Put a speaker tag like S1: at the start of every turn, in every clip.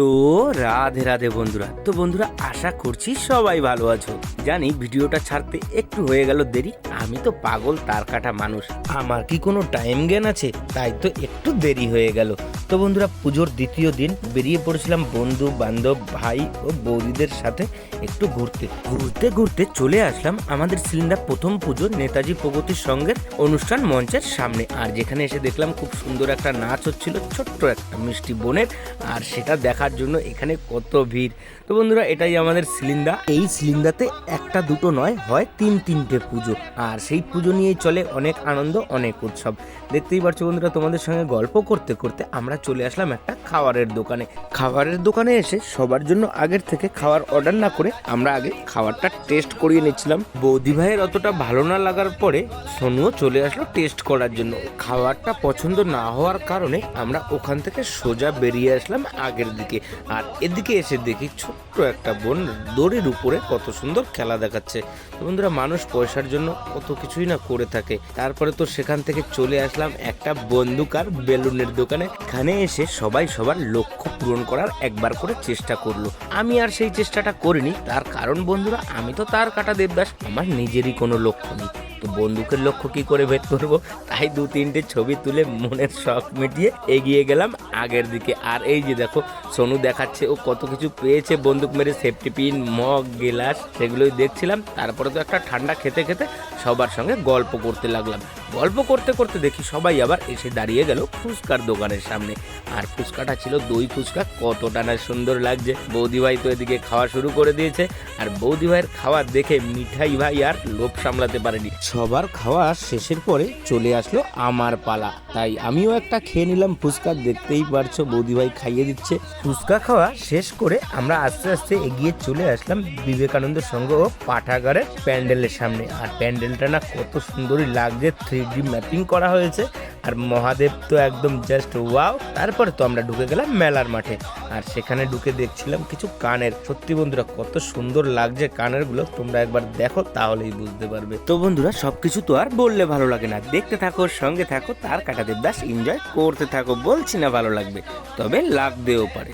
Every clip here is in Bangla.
S1: তো রাধে রাধে বন্ধুরা। তো বন্ধুরা, আশা করছি সবাই ভালো আছো। জানি ভিডিওটা ছাড়তে একটু হয়ে গেল দেরি। আমি তো পাগল, তার কাটা মানুষ। আমার কি কোনো টাইম জ্ঞান আছে? তাই তো একটু দেরি হয়ে গেল। তো বন্ধুরা, পুজোর দ্বিতীয় দিন বেরিয়ে পড়েছিলাম বন্ধু, বান্ধব, ভাই ও বৌদিদের সাথে একটু ঘুরতে। ঘুরতে ঘুরতে চলে আসলাম আমাদের সিলিন্ডার প্রথম পুজো নেতাজি প্রগতির সঙ্গের অনুষ্ঠান মঞ্চের সামনে। আর যেখানে এসে দেখলাম খুব সুন্দর একটা নাচ হচ্ছিল, ছোট্ট একটা মিষ্টি বোনের। আর সেটা দেখার জন্য এখানে কত ভিড়। তো বন্ধুরা, এটাই আমাদের সিলিন্ডা এই সিলিন্ডাতে একটা দুটো নয়, হয় তিন তিনটে পুজো। আর সেই পুজো নিয়েই চলে অনেক আনন্দ, অনেক উৎসব। দেখতেই পারছ বন্ধুরা, তোমাদের সঙ্গে গল্প করতে করতে আমরা চলে আসলাম একটা খাবারের দোকানে। খাবারের দোকানে এসে সবার জন্য আগের থেকে খাবার অর্ডার না করে আমরা আগে খাবারটা টেস্ট করিয়ে নিচ্ছিলাম। বৌদি ভাইয়ের অতটা ভালো না লাগার পরে সোনুও চলে আসলো টেস্ট করার জন্য। খাবারটা পছন্দ না হওয়ার কারণে আমরা ওখান থেকে সোজা বেরিয়ে আসলাম আগের দিকে। আর এদিকে এসে দেখি ছোট্ট একটা বোন দড়ির উপরে কত সুন্দর খেলা দেখাচ্ছে। বন্ধুরা, মানুষ পয়সার জন্য কত কিছুই না করে থাকে। তারপরে তো সেখান থেকে চলে আসলাম একটা বন্দুক আর বেলুনের দোকানে। এখানে এসে সবাই সবার লক্ষ্য পূরণ করার একবার করে চেষ্টা করল। আমি আর সেই চেষ্টাটা করিনি। তার কারণ বন্ধুরা, আমি তো তার কাটা দেবদাস, আমার নিজেরই কোনো লক্ষ্য নেই। তো বন্দুকের লক্ষ্য কি করে ভেদ করব? তাই দু তিনটে ছবি তুলে মনের শখ মিটিয়ে এগিয়ে গেলাম আগের দিকে। আর এই যে দেখো, সোনু দেখাচ্ছে, ও কত কিছু পেয়েছে, বন্দুক মেরে, সেফটি পিন, মগ, গেলাস, সেগুলোই দেখছিলাম। তারপরে তো একটা ঠান্ডা খেতে খেতে সবার সঙ্গে গল্প করতে লাগলাম। গল্প করতে করতে দেখি সবাই আবার এসে দাঁড়িয়ে গেল ফুচকার দোকানের সামনে। আর ফুচকাটা ছিল দই ফুচকা, কতটা না সুন্দর লাগছে। বৌদি ভাই তো এদিকে খাওয়া শুরু করে দিয়েছে। আর বৌদি ভাইয়ের খাওয়া দেখে মিঠাই ভাই আর লোভ সামলাতে পারেনি। সবার খাওয়া শেষের পরে চলে আসলো আমার পালা। তাই আমিও একটা খেয়ে নিলাম ফুচকা, দেখতেই পারছ বৌদি ভাই খাইয়ে দিচ্ছে। ফুচকা খাওয়া শেষ করে আমরা আস্তে আস্তে এগিয়ে চলে আসলাম বিবেকানন্দ সংঘ ও পাঠাগারের প্যান্ডেলের সামনে। আর প্যান্ডেলটা না কত সুন্দরই লাগছে থ্রি ডি ম্যাপিং করা হয়েছে। আর মহাদেব তো একদম জাস্ট ওয়াও তারপরে তো আমরা ঢুকে গেলাম মেলার মাঠে। আর সেখানে ঢুকে দেখছিলাম কিছু কানের। সত্যি বন্ধুরা, কত সুন্দর লাগছে কানেরগুলো তোমরা একবার দেখো, তাহলেই বুঝতে পারবে। তো বন্ধুরা, সবকিছু তো আর বললে ভালো লাগে না। দেখতে থাকো, সঙ্গে থাকো, তার কাটা দেবদাস এনজয় করতে থাকো, বলছি না ভালো লাগবে। তবে লাগতেও পারে।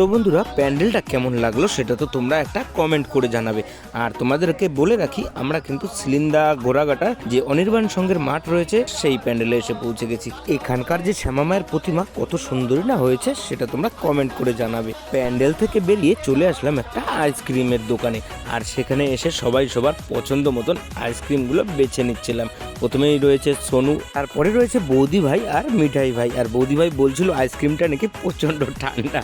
S1: তো বন্ধুরা, প্যান্ডেলটা কেমন লাগল সেটা তো তোমরা একটা কমেন্ট করে জানাবে। আর তোমাদেরকে বলে রাখি, আমরা কিন্তু সিলিন্দা ঘোড়াঘাটা যে অনির্বাণ সঙ্গের মাঠ রয়েছে, সেই প্যান্ডেলে এসে পৌঁছে গেছি। এখানকার যে শ্যামা মায়ের প্রতিমা কত সুন্দরী না হয়েছে সেটা তোমরা কমেন্ট করে জানাবে। প্যান্ডেল থেকে বেরিয়ে চলে আসলাম একটা আইসক্রিমের দোকানে, আর সেখানে এসে সবাই সবার পছন্দ মতন আইসক্রিমগুলো বেছে নিচ্ছিলাম। প্রথমেই রয়েছে সোনু, তারপরে রয়েছে বৌদি ভাই আর মিঠাই ভাই। আর বৌদি ভাই বলছিল, আইসক্রিমটা নাকি প্রচণ্ড ঠান্ডা।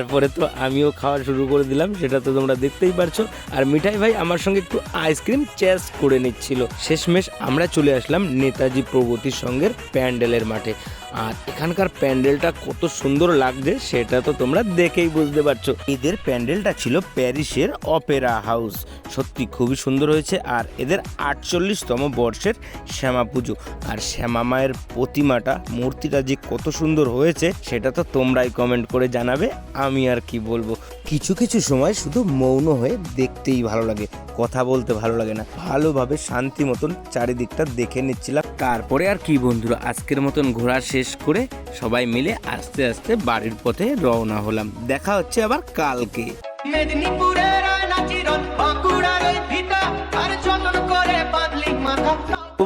S1: তারপরে তো আমিও খাওয়া শুরু করে দিলাম, সেটা তো তোমরা দেখতেই পারছ। আর মিঠাই ভাই আমার সঙ্গে একটু আইসক্রিম চেস করে নিচ্ছিল। শেষমেশ আমরা চলে আসলাম নেতাজি প্রগতির সঙ্গের প্যান্ডেলের মাঠে। আর এখানকার প্যান্ডেলটা কত সুন্দর লাগছে সেটা তো তোমরা দেখেই বুঝতে পারছ। এদের প্যান্ডেলটা ছিল প্যারিসের অপেরা হাউস। সত্যি খুবই সুন্দর হয়েছে আর এদের আটচল্লিশতম বর্ষের শ্যামা পুজো। আর শ্যামা মায়ের প্রতিমাটা, মূর্তিটা যে কত সুন্দর হয়েছে সেটা তো তোমরাই কমেন্ট করে জানাবে, আমি আর কি বলব। কিছু কিছু সময় শুধু মৌন হয়ে দেখতেই ভালো লাগে কথা বলতে ভালো লাগে না। ভালোভাবে শান্তি মতন চারিদিকটা দেখে নিচ্ছিলাম। তারপরে আর কি বন্ধুরা আজকের মতন ঘোরা শেষ করে সবাই মিলে আস্তে আস্তে বাড়ির পথে রওনা হলাম। দেখা হচ্ছে আবার কালকে।
S2: মেদিনীপুরের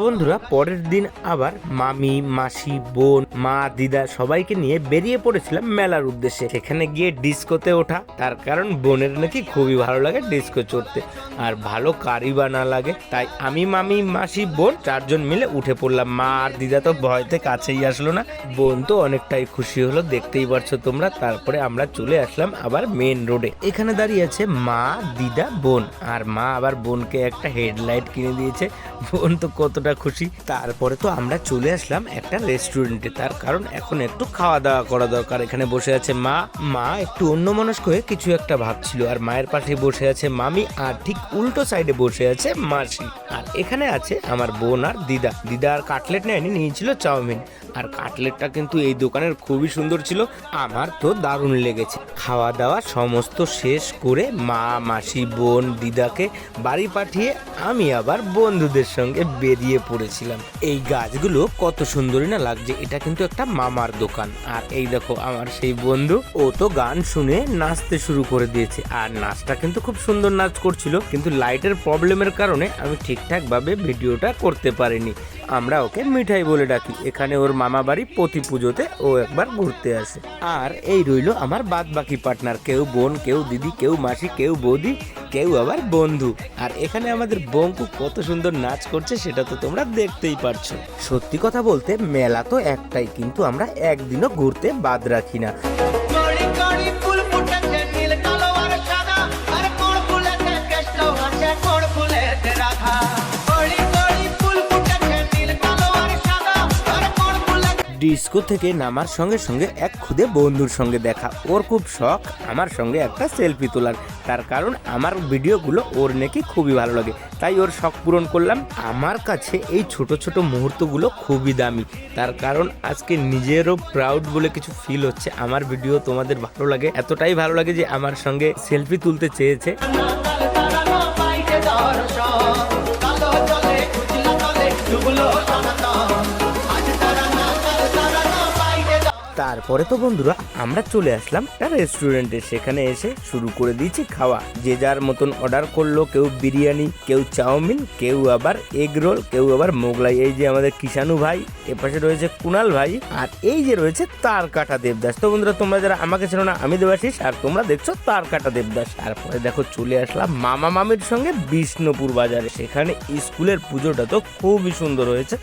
S1: বন্ধুরা, পরের দিন আবার মামি, মাসি, বোন, মা, দিদা সবাইকে নিয়ে বেরিয়ে পড়েছিলাম মেলার উদ্দেশ্যে। সেখানে গিয়ে ডিস্কোতে ওঠা, তার কারণ বোনের নাকি খুবই ভালো লাগে ডিস্কো চড়তে। আর ভালো কারি না লাগে, তাই আমি, মামি, মাসি, বোন চারজন মিলে উঠে পড়লাম। মা আর দিদা তো ভয়তে কাছেই আসলো না। বোন তো অনেকটাই খুশি হলো, দেখতেই পারছ তোমরা। তারপরে আমরা চলে আসলাম আবার মেন রোডে এখানে দাঁড়িয়ে আছে মা, দিদা, বোন। আর মা আবার বোনকে একটা হেডলাইট কিনে দিয়েছে। বোন তো কতটা খুশি। তারপরে তো আমরা চলে আসলাম একটা রেস্টুরেন্টে তার কারণ এখন একটু খাওয়া দাওয়া করা দরকার। এখানে বসে আছে মা। মা একটু অন্য অন্যমনস্ক হয়ে কিছু একটা ভাবছিল। আর মায়ের পাশে বসে আছে মামি। আর ঠিক উল্টো সাইডে বসে আছে মাসি। আর এখানে আছে আমার বোন আর দিদা। দিদা আর কাটলেট নেয়নি, নিয়েছিল চাউমিন। আর কাটলেটটা কিন্তু এই দোকানের খুবই সুন্দর ছিল। আমার তো দারুণ লেগেছে। খাওয়া দাওয়া সমস্ত শেষ করে মা, মাসি, বোন, দিদাকে বাড়ি পাঠিয়ে আমি আবার বন্ধুদের সঙ্গে বেরিয়ে পড়েছিলাম। এই গাছগুলো কত সুন্দরই না লাগছে। এটা কিন্তু একটা মামার দোকান। আর এই দেখো, আমার সেই বন্ধু, ও তো গান শুনে নাচতে শুরু করে দিয়েছে। আর নাচটা কিন্তু খুব সুন্দর নাচ করছিল। কিন্তু লাইটের প্রবলেমের কারণে আমি ঠিকঠাক ভাবে ভিডিওটা করতে পারিনি। আমরা ওকে মিঠাই বলে ডাকি। এখানে ওর মামা বাড়ি প্রতি পুজোতে ও একবার ঘুরতে আসে। আর এই রইল আমার বাদ বাকি পার্টনার। কেউ বোন, কেউ দিদি, কেউ মাসি, কেউ বৌদি। কেউ আবার বন্ধু। আর এখানে আমাদের বঙ্কু কত সুন্দর নাচ করছে সেটা তো তোমরা দেখতেই পারছ। সত্যি কথা বলতে মেলা তো একটাই, কিন্তু আমরা একদিনও ঘুরতে বাদ রাখি না। ডিস্কো থেকে নামার সঙ্গে সঙ্গে এক খুদে বন্ধুর সঙ্গে দেখা। ওর খুব শখ, আমার সঙ্গে একটা সেলফি তোলার। তার কারণ আমার ভিডিওগুলো ওর নাকি খুবই ভালো লাগে। তাই ওর শখ পূরণ করলাম। আমার কাছে এই ছোট ছোট মুহূর্তগুলো খুবই দামি। তার কারণ আজকে নিজেরও প্রাউড বলে কিছু ফিল হচ্ছে। আমার ভিডিও তোমাদের ভালো লাগে, এতটাই ভালো লাগে যে আমার সঙ্গে সেলফি তুলতে চেয়েছে। তারপরে তো বন্ধুরা আমরা চলে আসলাম একটা রেস্টুরেন্টে সেখানে এসে শুরু করে দিয়েছি খাওয়া। যে যার মতন অর্ডার করল, কেউ বিরিয়ানি, কেউ চাউমিন, কেউ আবার এগ রোল কেউ আবার মোগলাই। এই যে আমাদের কিষানু ভাই, এপাশে রয়েছে কুনাল ভাই, আর এই যে রয়েছে তার কাটা দেবদাস। তো বন্ধুরা, তোমরা যারা আমাকে ছিল না, আমি দেবাশিস, আর তোমরা দেখছ তার কাটা দেবদাস। তারপরে দেখো, চলে আসলাম মামা মামির সঙ্গে বিষ্ণুপুর বাজারে। সেখানে স্কুলের পুজোটা তো খুবই সুন্দর হয়েছে।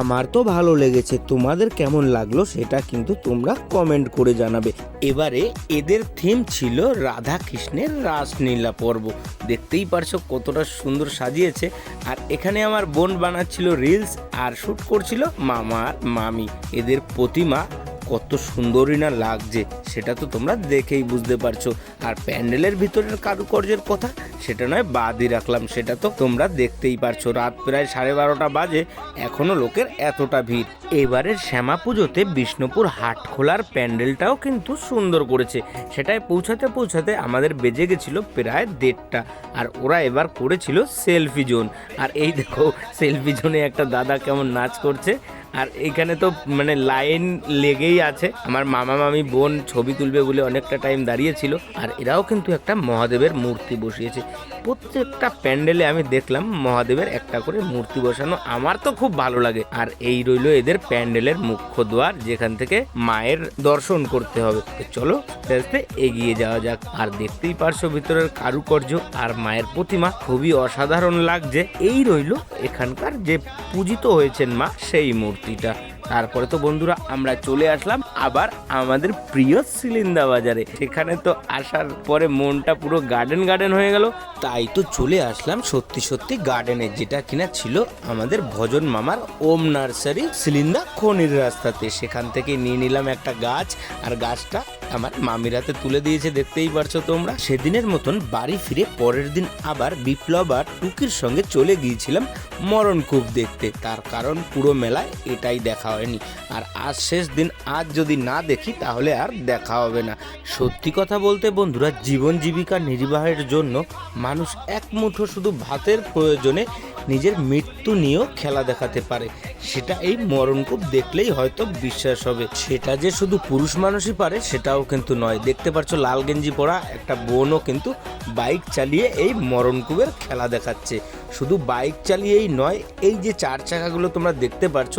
S1: আমার তো ভালো লেগেছে। তোমাদের কেমন লাগল সেটা কিন্তু তোমরা কমেন্ট করে জানাবে। এবারে এদের থিম ছিল রাধা কৃষ্ণের রাসলীলা পর্ব। দেখতেই পারছ কতটা সুন্দর সাজিয়েছে। আর এখানে আমার বোন বানাচ্ছিল রিলস আর শ্যুট করছিল মামা, মামি, এদের প্রতিমা। কত সুন্দরই না লাগছে, সেটা তো তোমরা দেখেই বুঝতে পারছ। আর প্যান্ডেলের ভিতরের কারুকার্যের কথা, সেটা নয় বাদই রাখলাম, সেটা তো তোমরা দেখতেই পারছ। রাত প্রায় সাড়ে বারোটা বাজে, এখনও লোকের এতটা ভিড়। এবারের শ্যামা পুজোতে বিষ্ণুপুর হাট খোলার প্যান্ডেলটাও কিন্তু সুন্দর করেছে। সেটাই পৌঁছাতে পৌঁছাতে আমাদের বেজে গেছিল প্রায় দেড়টা, আর ওরা এবার করেছিল সেলফি জোন। আর এই দেখো, সেলফি জোনে একটা দাদা কেমন নাচ করছে। আর এখানে তো মানে লাইন লেগেই আছে। আমার মামা, মামি, বোন ছবি তুলবে বলে অনেকটা টাইম দাঁড়িয়েছিল আর এরাও কিন্তু একটা মহাদেবের মূর্তি বসিয়েছে। প্রত্যেকটা প্যান্ডেলে আমি দেখলাম মহাদেবের একটা করে মূর্তি বসানো। আমার তো খুব ভালো লাগে। আর এই রইল এদের প্যান্ডেলের মুখ্য দ্বার যেখান থেকে মায়ের দর্শন করতে হবে। চলো আস্তে এগিয়ে যাওয়া যাক। আর দেখতেই পারছ ভিতরের কারুকার্য আর মায়ের প্রতিমা। খুবই অসাধারণ লাগছে। এই রইল এখানকার যে পূজিত হয়েছেন মা, সেই মূর্তিটা। তারপরে তো বন্ধুরা, আমরা চলে আসলাম আবার আমাদের প্রিয় সিলিন্দা বাজারে সেখানে তো আসার পরে মনটা পুরো গার্ডেন গার্ডেন হয়ে গেল। তাই তো চলে আসলাম সত্যি সত্যি গার্ডেনে যেটা কিনা ছিল আমাদের ভজন মামার ওম নার্সারি সিলিন্দা খনির রাস্তাতে। সেখান থেকে নিয়ে নিলাম একটা গাছ, আর গাছটা আমার মামিরাতে তুলে দিয়েছে, দেখতেই পারছ তোমরা। সেদিনের মতন বাড়ি ফিরে পরের দিন আবার বিপ্লব আর টুকির সঙ্গে চলে গিয়েছিলাম মরণকূপ দেখতে। তার কারণ পুরো মেলায় এটাই দেখা হয়নি। আর আজ শেষ দিন, আজ যদি না দেখি, তাহলে আর দেখা হবে না। সত্যি কথা বলতে বন্ধুরা, জীবন জীবিকা নির্বাহের জন্য মানুষ এক মুঠো শুধু ভাতের প্রয়োজনে নিজের মৃত্যু নিয়েও খেলা দেখাতে পারে। সেটা এই মরণকূপ দেখলেই হয়তো বিশ্বাস হবে। সেটা যে শুধু পুরুষ মানুষই পারে, সেটাও কিন্তু নয়। দেখতে পাচ্ছ লাল গেঞ্জি পরা একটা বোনও কিন্তু বাইক চালিয়ে এই মরণকূপের খেলা দেখাচ্ছে। শুধু বাইক চালিয়েই নয়, এই যে চার চাকাগুলো তোমরা দেখতে পারছ,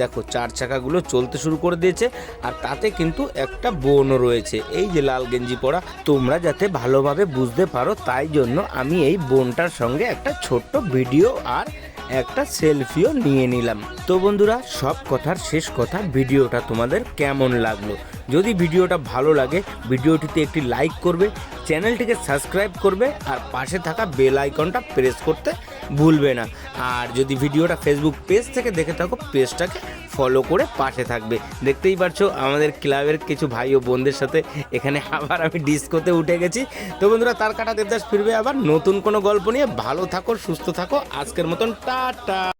S1: দেখো চার চাকাগুলো চলতে শুরু করে দিয়েছে আর তাতে কিন্তু একটা বোনও রয়েছে। এই যে লাল গেঞ্জি পরা, তোমরা যাতে ভালোভাবে বুঝতে পারো, তাই জন্য আমি এই বোনটার সঙ্গে একটা ছোট্ট ভিডিও আর একটা সেলফিও নিয়ে নিলাম। তো বন্ধুরা, সব কথার শেষ কথা ভিডিওটা তোমাদের কেমন লাগল? যদি ভিডিওটা ভালো লাগে, ভিডিওটিতে একটি লাইক করবে, চ্যানেলটিকে সাবস্ক্রাইব করবে আর পাশে থাকা বেল আইকনটা প্রেস করতে ভুলবে না। আর যদি ভিডিওটা ফেসবুক পেজ থেকে দেখে থাকো পেজটাকে ফলো করে পাশে থাকবে। দেখতেই পারছ, আমাদের ক্লাবের কিছু ভাই ও বোনদের সাথে এখানে আবার আমি ডিস্কোতে উঠে গেছি। তো বন্ধুরা তার কাটা দেবদাস ফিরবে আবার। নতুন কোনো গল্প নিয়ে ভালো থাকো, সুস্থ থাকো। আজকের মতন, টাটা।